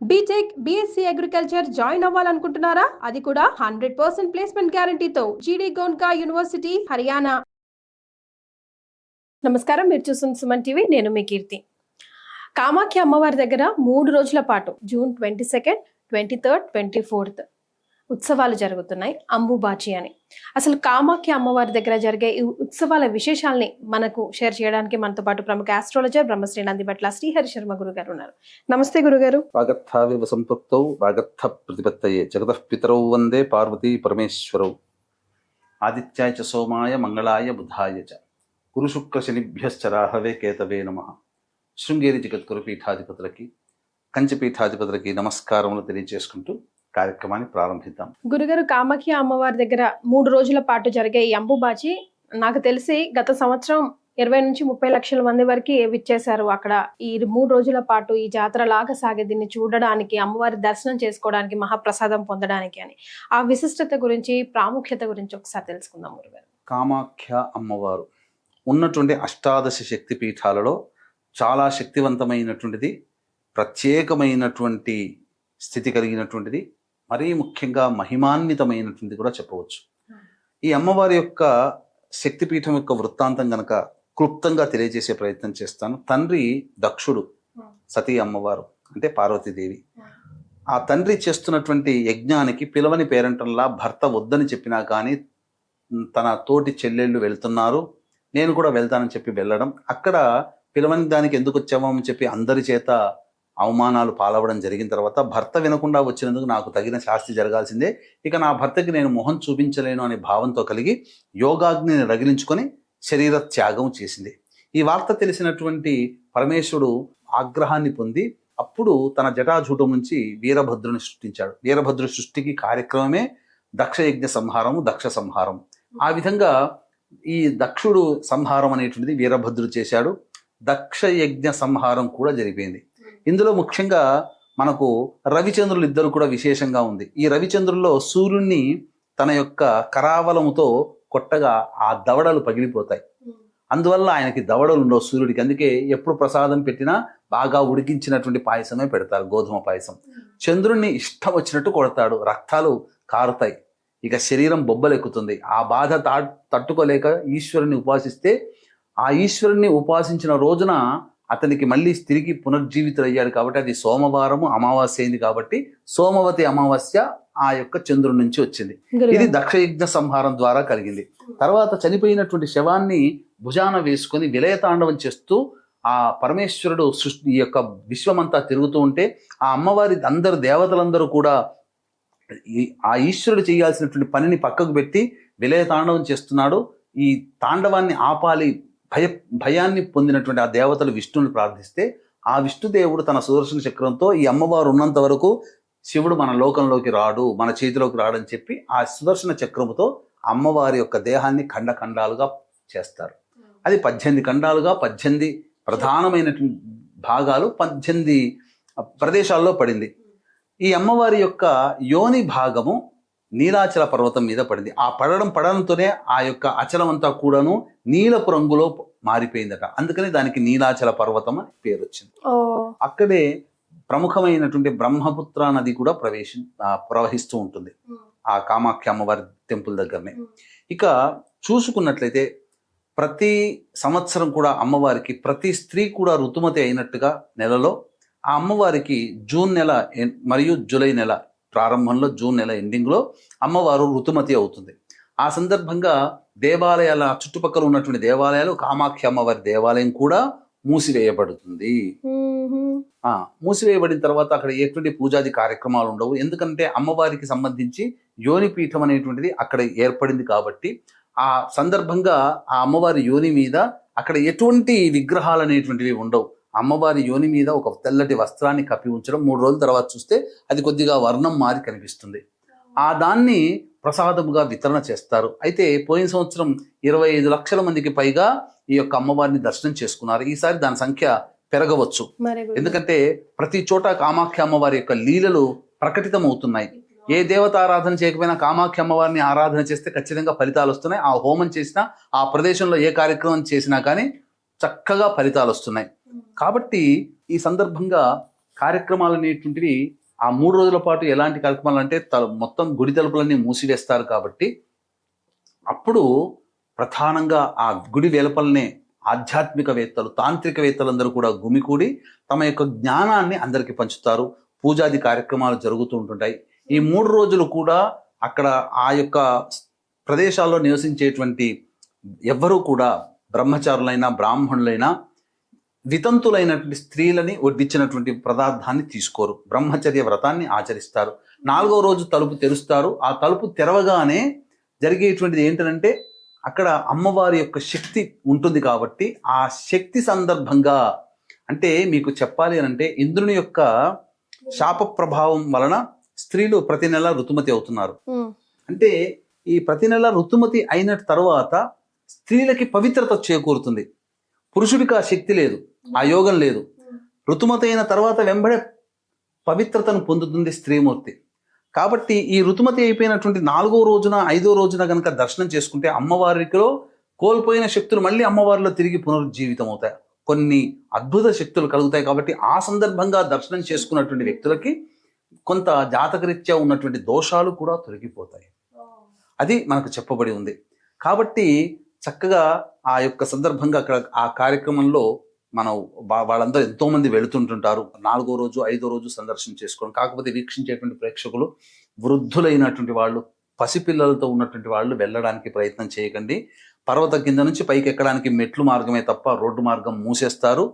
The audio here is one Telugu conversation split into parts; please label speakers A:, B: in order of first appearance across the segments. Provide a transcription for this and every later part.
A: B Tech B Sc agriculture join అవ్వాలనుకుంటున్నారా? అది కూడా హండ్రెడ్ పర్సెంట్ ప్లేస్మెంట్ గ్యారంటీతో జీడీ గోన్కా యూనివర్సిటీ హర్యానా నమస్కారం మీరు చూస్తున్న సుమన్ టీవీ నేను మీ కీర్తి. కామాఖ్య అమ్మవారి దగ్గర మూడు రోజుల పాటు June twenty second twenty third twenty fourth ఉత్సవాలు జరుగుతున్నాయి అంబుబాచి అని. అసలు కామాఖ్య అమ్మవారి దగ్గర జరిగే ఈ ఉత్సవాల విశేషాల్ని మనకు షేర్ చేయడానికి మనతో పాటు ప్రముఖ ఆస్ట్రాలజర్ బ్రహ్మశ్రీ నందిబట్ల శ్రీహరి శర్మ గురుగారు ఉన్నారు. నమస్తే గురుగారు.
B: వాగర్థావివ సంపృక్తౌ వాగర్థ ప్రతిపత్తయే జగతః పితరౌ వందే పార్వతీ పరమేశ్వరౌ. ఆదిత్యాయ చ సోమాయ మంగళాయ బుధాయ చ. గురు శుక్ర శనిభ్యశ్చ రాహవే కేతవే నమ. శృంగేరి జగద్గురు పీఠాధిపతులకి కంచి పీఠాధిపతులకి నమస్కారములు తెలియజేసుకుంటూ కార్యక్రమాన్ని ప్రారంభిద్దాం.
A: గురుగారు కామాఖ్య అమ్మవారి దగ్గర మూడు రోజుల పాటు జరిగే ఈ అంబుబాచి నాకు తెలిసి గత సంవత్సరం ఇరవై నుంచి ముప్పై లక్షల మంది వరకు విచ్చేశారు అక్కడ. ఈ మూడు రోజుల పాటు ఈ జాతర లాగా సాగే దీన్ని చూడడానికి అమ్మవారి దర్శనం చేసుకోవడానికి మహాప్రసాదం పొందడానికి అని. ఆ విశిష్టత గురించి ప్రాముఖ్యత గురించి ఒకసారి తెలుసుకుందాం గురుగారు.
B: కామాఖ్య అమ్మవారు ఉన్నటువంటి అష్టాదశ శక్తి పీఠాలలో చాలా శక్తివంతమైనటువంటిది ప్రత్యేకమైనటువంటి స్థితి కలిగినటువంటిది మరీ ముఖ్యంగా మహిమాన్వితమైనటువంటిది కూడా చెప్పవచ్చు. ఈ అమ్మవారి యొక్క శక్తిపీఠం యొక్క వృత్తాంతం గనక క్లుప్తంగా తెలియజేసే ప్రయత్నం చేస్తాను. తండ్రి దక్షుడు సతీ అమ్మవారు అంటే పార్వతీదేవి. ఆ తండ్రి చేస్తున్నటువంటి యజ్ఞానికి పిలవని పేరంటంలా భర్త వద్దని చెప్పినా కానీ తన తోటి చెల్లెళ్ళు వెళ్తున్నారు. నేను కూడా వెళ్తానని చెప్పి వెళ్ళడం. అక్కడ పిలవని దానికి ఎందుకు వచ్చామో అని చెప్పి అందరి చేత అవమానాలు పాలవడం జరిగిన తర్వాత భర్త వినకుండా వచ్చినందుకు నాకు తగిన శాస్తి జరగాల్సిందే. ఇక నా భర్తకి నేను మొహం చూపించలేను అనే భావంతో కలిగి యోగాగ్నిని రగిలించుకొని శరీర త్యాగం చేసింది. ఈ వార్త తెలిసినటువంటి పరమేశ్వరుడు ఆగ్రహాన్ని పొంది అప్పుడు తన జటాజూటం నుంచి వీరభద్రుని సృష్టించాడు. వీరభద్రు సృష్టికి కార్యక్రమమే దక్షయజ్ఞ సంహారము దక్ష సంహారం. ఆ విధంగా ఈ దక్షుడు సంహారం అనేటువంటిది వీరభద్రుడు చేశాడు. దక్షయజ్ఞ సంహారం కూడా జరిగిపోయింది. ఇందులో ముఖ్యంగా మనకు రవిచంద్రులు ఇద్దరు కూడా విశేషంగా ఉంది. ఈ రవిచంద్రుల్లో సూర్యుణ్ణి తన యొక్క కరావలముతో కొట్టగా ఆ దవడలు పగిలిపోతాయి. అందువల్ల ఆయనకి దవడలు ఉండవు సూర్యుడికి. అందుకే ఎప్పుడు ప్రసాదం పెట్టినా బాగా ఉడికించినటువంటి పాయసమే పెడతారు గోధుమ పాయసం. చంద్రుణ్ణి ఇష్టం వచ్చినట్టు కొడతాడు. రక్తాలు కారుతాయి. ఇక శరీరం బొబ్బలెక్కుతుంది. ఆ బాధ తా తట్టుకోలేక ఈశ్వరుని ఉపాసిస్తే ఆ ఈశ్వరుణ్ణి ఉపాసించిన రోజున అతనికి మళ్ళీ తిరిగి పునర్జీవితులయ్యాడు కాబట్టి అది సోమవారము అమావాస్య అయింది కాబట్టి సోమవతి అమావాస్య ఆ యొక్క చంద్రుడి నుంచి వచ్చింది. ఇది దక్షయజ్ఞ సంహారం ద్వారా కలిగింది. తర్వాత చనిపోయినటువంటి శవాన్ని భుజాన వేసుకొని విలయతాండవం చేస్తూ ఆ పరమేశ్వరుడు సృష్టి ఈ యొక్క విశ్వమంతా తిరుగుతూ ఉంటే ఆ అమ్మవారి అందరు దేవతలందరూ కూడా ఆ ఈశ్వరుడు చేయాల్సినటువంటి పనిని పక్కకు పెట్టి విలయతాండవం చేస్తున్నాడు. ఈ తాండవాన్ని ఆపాలి భయ భయాన్ని పొందినటువంటి ఆ దేవతలు విష్ణువుని ప్రార్థిస్తే ఆ విష్ణుదేవుడు తన సుదర్శన చక్రంతో ఈ అమ్మవారు ఉన్నంత వరకు శివుడు మన లోకంలోకి రాడు మన చేతిలోకి రాడని చెప్పి ఆ సుదర్శన చక్రముతో అమ్మవారి యొక్క దేహాన్ని ఖండ ఖండాలుగా చేస్తారు. అది పద్దెనిమిది ఖండాలుగా పద్దెనిమిది ప్రధానమైనటువంటి భాగాలు పద్దెనిమిది ప్రదేశాల్లో పడింది. ఈ అమ్మవారి యొక్క యోని భాగము నీలాచల పర్వతం మీద పడింది. ఆ పడడం పడడంతోనే ఆ యొక్క అచలం అంతా కూడాను నీలపు రంగులో మారిపోయిందట. అందుకని దానికి నీలాచల పర్వతం అని పేరు వచ్చింది అక్కడే ప్రముఖమైనటువంటి బ్రహ్మపుత్ర నది కూడా ప్రవేశం ప్రవహిస్తూ ఉంటుంది. ఆ కామాఖ్య అమ్మవారి టెంపుల్ దగ్గరనే. ఇక చూసుకున్నట్లయితే ప్రతి సంవత్సరం కూడా అమ్మవారికి ప్రతి స్త్రీ కూడా ఋతుమతి అయినట్టుగా నెలలో ఆ అమ్మవారికి జూన్ నెల మరియు జూలై నెల ప్రారంభంలో జూన్ నెల ఎండింగ్లో అమ్మవారు ఋతుమతి అవుతుంది. ఆ సందర్భంగా దేవాలయాల చుట్టుపక్కల ఉన్నటువంటి దేవాలయాలు కామాఖ్య అమ్మవారి దేవాలయం కూడా మూసివేయబడుతుంది. మూసివేయబడిన తర్వాత అక్కడ ఎటువంటి పూజాది కార్యక్రమాలు ఉండవు. ఎందుకంటే అమ్మవారికి సంబంధించి యోని పీఠం అనేటువంటిది అక్కడ ఏర్పడింది కాబట్టి ఆ సందర్భంగా ఆ అమ్మవారి యోని మీద అక్కడ ఎటువంటి విగ్రహాలు అనేటువంటివి ఉండవు. అమ్మవారి యోని మీద ఒక తెల్లటి వస్త్రాన్ని కప్పి ఉంచడం మూడు రోజుల తర్వాత చూస్తే అది కొద్దిగా వర్ణం మారి కనిపిస్తుంది. ఆ దాన్ని ప్రసాదముగా వితరణ చేస్తారు. అయితే పోయిన సంవత్సరం ఇరవై ఐదు లక్షల మందికి పైగా ఈ యొక్క అమ్మవారిని దర్శనం చేసుకున్నారు. ఈసారి దాని సంఖ్య పెరగవచ్చు. ఎందుకంటే ప్రతి చోట కామాఖ్య అమ్మవారి యొక్క లీలలు ప్రకటితం అవుతున్నాయి ఏ దేవత ఆరాధన చేయకపోయినా కామాఖ్య అమ్మవారిని ఆరాధన చేస్తే ఖచ్చితంగా ఫలితాలు వస్తున్నాయి. ఆ హోమం చేసినా ఆ ప్రదేశంలో ఏ కార్యక్రమం చేసినా కానీ చక్కగా ఫలితాలు వస్తున్నాయి. కాబట్టి ఈ సందర్భంగా కార్యక్రమాలు అనేటువంటివి ఆ మూడు రోజుల పాటు ఎలాంటి కార్యక్రమాలు అంటే మొత్తం గుడి తలుపులన్నీ మూసివేస్తారు కాబట్టి అప్పుడు ప్రధానంగా ఆ గుడి వెలుపలనే ఆధ్యాత్మికవేత్తలు తాంత్రికవేత్తలందరూ కూడా గుమికూడి తమ యొక్క జ్ఞానాన్ని అందరికీ పంచుతారు. పూజాది కార్యక్రమాలు జరుగుతూ ఉంటుంటాయి. ఈ మూడు రోజులు కూడా అక్కడ ఆ యొక్క ప్రదేశాల్లో నివసించేటువంటి ఎవ్వరూ కూడా బ్రహ్మచారులైనా బ్రాహ్మణులైనా వితంతులైనటువంటి స్త్రీలని వడ్డించినటువంటి పదార్థాన్ని తీసుకోరు. బ్రహ్మచర్య వ్రతాన్ని ఆచరిస్తారు. నాలుగో రోజు తలుపు తెరుస్తారు. ఆ తలుపు తెరవగానే జరిగేటువంటిది ఏంటంటే అక్కడ అమ్మవారి యొక్క శక్తి ఉంటుంది కాబట్టి ఆ శక్తి సందర్భంగా అంటే మీకు చెప్పాలి అని అంటే ఇంద్రుని యొక్క శాప ప్రభావం వలన స్త్రీలు ప్రతి నెల ఋతుమతి అవుతున్నారు. అంటే ఈ ప్రతి నెల ఋతుమతి అయిన తర్వాత స్త్రీలకి పవిత్రత చేకూరుతుంది. పురుషుడికి ఆ శక్తి లేదు. ఆ యోగం లేదు. ఋతుమత అయిన తర్వాత వెంబడే పవిత్రతను పొందుతుంది స్త్రీమూర్తి. కాబట్టి ఈ ఋతుమతి అయిపోయినటువంటి నాలుగో రోజున ఐదో రోజున కనుక దర్శనం చేసుకుంటే అమ్మవారిలో కోల్పోయిన శక్తులు మళ్ళీ అమ్మవారిలో తిరిగి పునరుజ్జీవితం అవుతాయి కొన్ని అద్భుత శక్తులు కలుగుతాయి కాబట్టి ఆ సందర్భంగా దర్శనం చేసుకున్నటువంటి వ్యక్తులకి కొంత జాతకరీత్యా ఉన్నటువంటి దోషాలు కూడా తొలగిపోతాయి. అది మనకు చెప్పబడి ఉంది. కాబట్టి చక్కగా ఆ యొక్క సందర్భంగా అక్కడ ఆ కార్యక్రమంలో మనం వాళ్ళందరూ ఎంతో మంది వెళుతుంటుంటారు. నాలుగో రోజు ఐదో రోజు సందర్శన చేసుకోవడం కాకపోతే వీక్షించేటువంటి ప్రేక్షకులు వృద్ధులైనటువంటి వాళ్ళు పసిపిల్లలతో ఉన్నటువంటి వాళ్ళు వెళ్ళడానికి ప్రయత్నం చేయకండి. పర్వతం కింద నుంచి పైకి ఎక్కడానికి మెట్లు మార్గమే తప్ప రోడ్డు మార్గం మూసేస్తారు.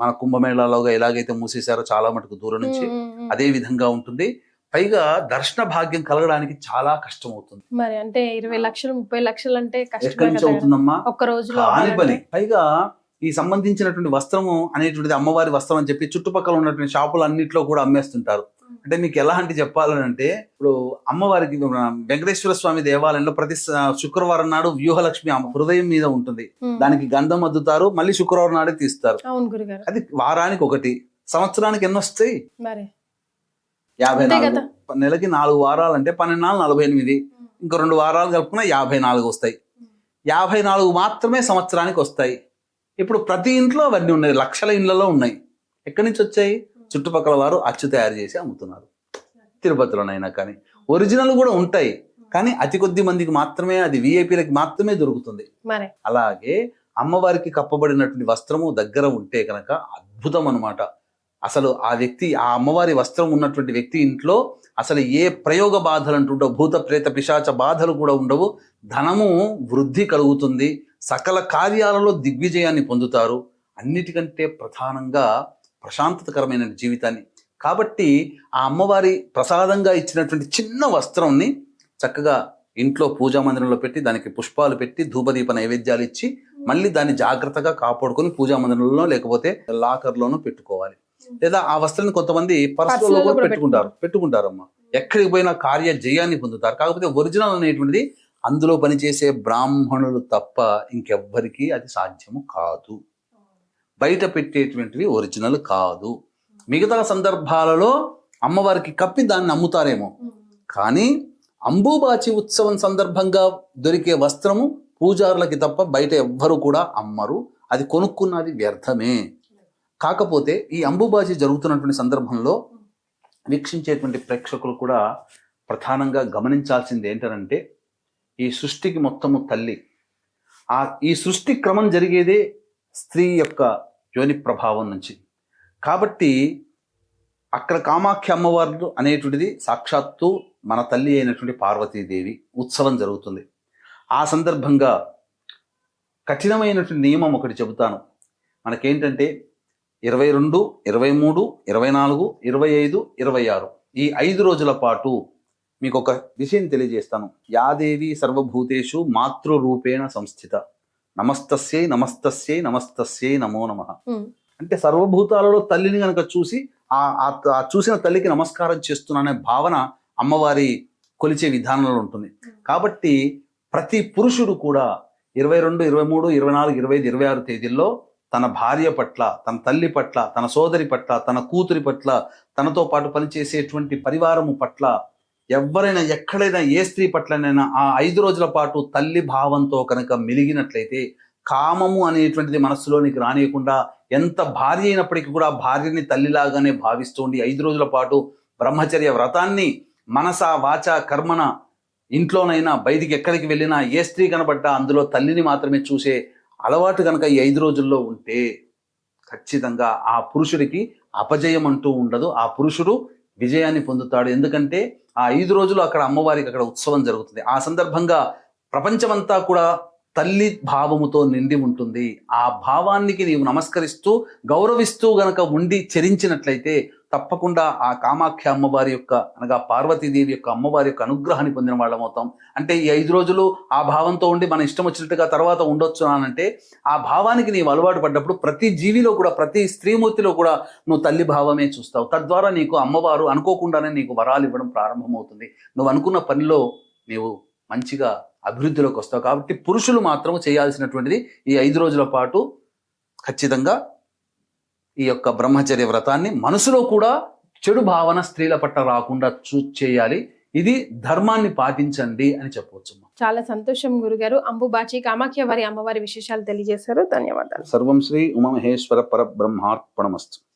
B: మన కుంభమేళాలోగా ఎలాగైతే మూసేశారో చాలా మటుకు దూరం నుంచి. అదే విధంగా ఉంటుంది. పైగా దర్శన భాగ్యం కలగడానికి చాలా కష్టం అవుతుంది
A: మరి అంటే ఇరవై లక్షలు ముప్పై లక్షలు అంటే కదా.
B: అవుతుందమ్మా?
A: ఒక్క రోజులో
B: పని. పైగా ఈ సంబంధించినటువంటి వస్త్రము అనేటువంటిది అమ్మవారి వస్త్రం అని చెప్పి చుట్టుపక్కల ఉన్నటువంటి షాపులు అన్నిట్లో కూడా అమ్మేస్తుంటారు. అంటే మీకు ఎలాంటి చెప్పాలని అంటే ఇప్పుడు అమ్మవారికి వెంకటేశ్వర స్వామి దేవాలయంలో ప్రతి శుక్రవారం నాడు వ్యూహలక్ష్మి అమ్మ హృదయం మీద ఉంటుంది. దానికి గంధం అద్దుతారు మళ్ళీ శుక్రవారం నాడే తీస్తారు. అది వారానికి ఒకటి. సంవత్సరానికి ఎన్ని వస్తాయి? యాభై నాలుగు. నెలకి నాలుగు వారాలు అంటే పన్నెండు నాలుగు నలభై ఎనిమిది. ఇంకో రెండు వారాలు కలుపుకున్నా యాభై నాలుగు వస్తాయి. యాభై నాలుగు మాత్రమే సంవత్సరానికి వస్తాయి. ఇప్పుడు ప్రతి ఇంట్లో అవన్నీ ఉన్నాయి. లక్షల ఇళ్ళలో ఉన్నాయి. ఎక్కడి నుంచి వచ్చాయి? చుట్టుపక్కల వారు అచ్చు తయారు చేసి అమ్ముతున్నారు. తిరుపతిలోనైనా కానీ. ఒరిజినల్ కూడా ఉంటాయి. కానీ అతి కొద్ది మందికి మాత్రమే అది విఐపీలకి మాత్రమే దొరుకుతుంది. అలాగే అమ్మవారికి కప్పబడినటువంటి వస్త్రము దగ్గర ఉంటే కనుక అద్భుతం అన్నమాట. అసలు ఆ వ్యక్తి ఆ అమ్మవారి వస్త్రం ఉన్నటువంటి వ్యక్తి ఇంట్లో అసలు ఏ ప్రయోగ బాధలు అంటుండవు. భూత ప్రేత పిశాచ బాధలు కూడా ఉండవు. ధనము వృద్ధి కలుగుతుంది. సకల కార్యాలలో దిగ్విజయాన్ని పొందుతారు. అన్నిటికంటే ప్రధానంగా ప్రశాంతతకరమైన జీవితాన్ని. కాబట్టి ఆ అమ్మవారి ప్రసాదంగా ఇచ్చినటువంటి చిన్న వస్త్రంని చక్కగా ఇంట్లో పూజా మందిరంలో పెట్టి దానికి పుష్పాలు పెట్టి ధూపదీప నైవేద్యాలు ఇచ్చి మళ్ళీ దాన్ని జాగ్రత్తగా కాపాడుకొని పూజా మందిరంలో లేకపోతే లాకర్లోనూ పెట్టుకోవాలి. లేదా ఆ వస్త్రాన్ని కొంతమంది పర్సులో కూడా పెట్టుకుంటారు. పెట్టుకుంటారమ్మా. ఎక్కడికి పోయినా కార్య జయాన్ని పొందుతారు. కాకపోతే ఒరిజినల్ అనేటువంటిది అందులో పనిచేసే బ్రాహ్మణులు తప్ప ఇంకెవ్వరికీ అది సాధ్యము కాదు. బయట పెట్టేటువంటివి ఒరిజినల్ కాదు. మిగతా సందర్భాలలో అమ్మవారికి కప్పి దాన్ని అమ్ముతారేమో. కానీ అంబుబాచి ఉత్సవం సందర్భంగా దొరికే వస్త్రము పూజారులకి తప్ప బయట ఎవ్వరు కూడా అమ్మరు. అది కొనుక్కున్నది వ్యర్థమే. కాకపోతే ఈ అంబుబాచి జరుగుతున్నటువంటి సందర్భంలో వీక్షించేటువంటి ప్రేక్షకులు కూడా ప్రధానంగా గమనించాల్సింది ఏంటంటే ఈ సృష్టికి మొత్తము తల్లి. ఆ ఈ సృష్టి క్రమం జరిగేదే స్త్రీ యొక్క యోని ప్రభావం నుంచి. కాబట్టి అక్కడ కామాఖ్య అమ్మవారు అనేటువంటిది సాక్షాత్తు మన తల్లి అయినటువంటి పార్వతీదేవి ఉత్సవం జరుగుతుంది. ఆ సందర్భంగా కఠినమైనటువంటి నియమం ఒకటి చెబుతాను. మనకేంటంటే ఇరవై రెండు ఇరవై మూడు ఇరవై నాలుగు ఇరవై ఐదు ఇరవై ఆరు ఈ ఐదు రోజుల పాటు మీకు ఒక విషయం తెలియజేస్తాను. యాదేవి సర్వభూతేషు మాతృరూపేణ సంస్థిత. నమస్తస్యై నమస్తస్యై నమస్తస్యై నమో నమ. అంటే సర్వభూతాలలో తల్లిని గనక చూసి ఆ ఆ- ఆ చూసిన తల్లికి నమస్కారం చేస్తున్నానే భావన అమ్మవారి కొలిచే విధానంలో ఉంటుంది. కాబట్టి ప్రతి పురుషుడు కూడా ఇరవై రెండు ఇరవై మూడు ఇరవై నాలుగు ఇరవై ఐదు ఇరవై ఆరు తేదీల్లో తన భార్య పట్ల తన తల్లి పట్ల తన సోదరి పట్ల తన కూతురి పట్ల తనతో పాటు పనిచేసేటువంటి పరివారము పట్ల ఎవరైనా ఎక్కడైనా ఏ స్త్రీ పట్లనైనా ఆ ఐదు రోజుల పాటు తల్లి భావంతో కనుక మెలిగినట్లయితే కామము అనేటువంటిది మనస్సులోనికి రానియకుండా ఎంత భార్య అయినప్పటికీ కూడా భార్యని తల్లిలాగానే భావిస్తూ ఉండి ఐదు రోజుల పాటు బ్రహ్మచర్య వ్రతాన్ని మనస వాచ కర్మన ఇంట్లోనైనా బయటికి ఎక్కడికి వెళ్ళినా ఏ స్త్రీ కనబడ్డా అందులో తల్లిని మాత్రమే చూసే అలవాటు కనుక ఈ ఐదు రోజుల్లో ఉంటే ఖచ్చితంగా ఆ పురుషుడికి అపజయం అంటూ ఉండదు. ఆ పురుషుడు విజయాన్ని పొందుతాడు. ఎందుకంటే ఆ ఐదు రోజులు అక్కడ అమ్మవారికి అక్కడ ఉత్సవం జరుగుతుంది. ఆ సందర్భంగా ప్రపంచమంతా కూడా తల్లి భావముతో నిండి ఉంటుంది. ఆ భావానికి నీవు నమస్కరిస్తూ గౌరవిస్తూ గనక ఉండి చరించినట్లయితే తప్పకుండా ఆ కామాఖ్య అమ్మవారి యొక్క అనగా పార్వతీదేవి యొక్క అమ్మవారి యొక్క అనుగ్రహాన్ని పొందిన వాళ్ళం అవుతాం. అంటే ఈ ఐదు రోజులు ఆ భావంతో ఉండి మన ఇష్టం వచ్చినట్టుగా తర్వాత ఉండొచ్చు అనంటే ఆ భావానికి నీవు అలవాటు పడ్డప్పుడు ప్రతి జీవిలో కూడా ప్రతి స్త్రీమూర్తిలో కూడా నువ్వు తల్లి భావమే చూస్తావు. తద్వారా నీకు అమ్మవారు అనుకోకుండానే నీకు వరాలు ఇవ్వడం ప్రారంభమవుతుంది. నువ్వు అనుకున్న పనిలో నీవు మంచిగా అభివృద్ధిలోకి వస్తావు. కాబట్టి పురుషులు మాత్రం చేయాల్సినటువంటిది ఈ ఐదు రోజుల పాటు ఖచ్చితంగా ఈ యొక్క బ్రహ్మచర్య వ్రతాన్ని మనసులో కూడా చెడు భావన స్త్రీల పట్ల రాకుండా చూ చేయాలి. ఇది ధర్మాన్ని పాటించండి అని చెప్పవచ్చు
A: చాలా సంతోషం గురుగారు. అంబుబాచి కామాఖ్య వారి అమ్మవారి విశేషాలు తెలియజేశారు. ధన్యవాదాలు.
B: సర్వం శ్రీ ఉమామహేశ్వర పరబ్రహ్మార్పణమస్తు.